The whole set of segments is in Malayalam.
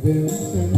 Vincent.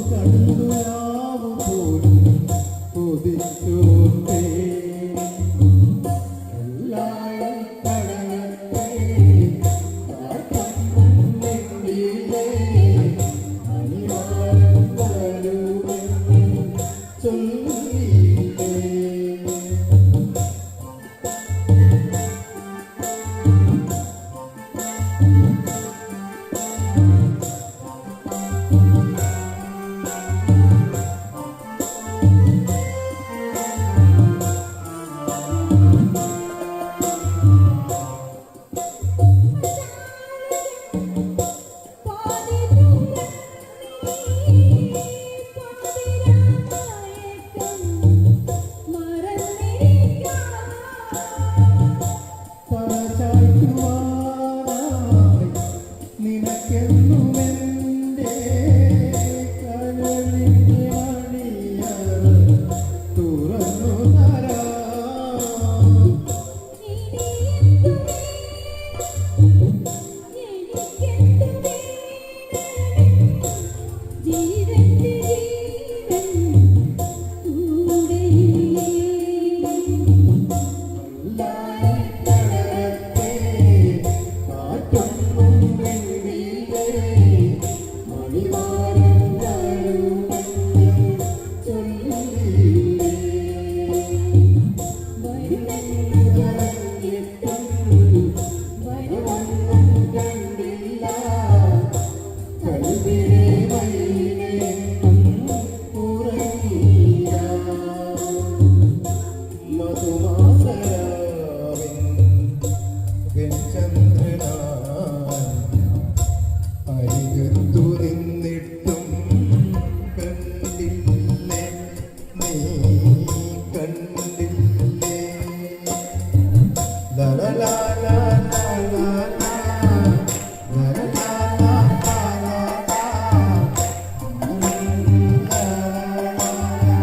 അതു കണ്ടു രാവു പോലും. കൊതിച്ചോട്ടേ Que no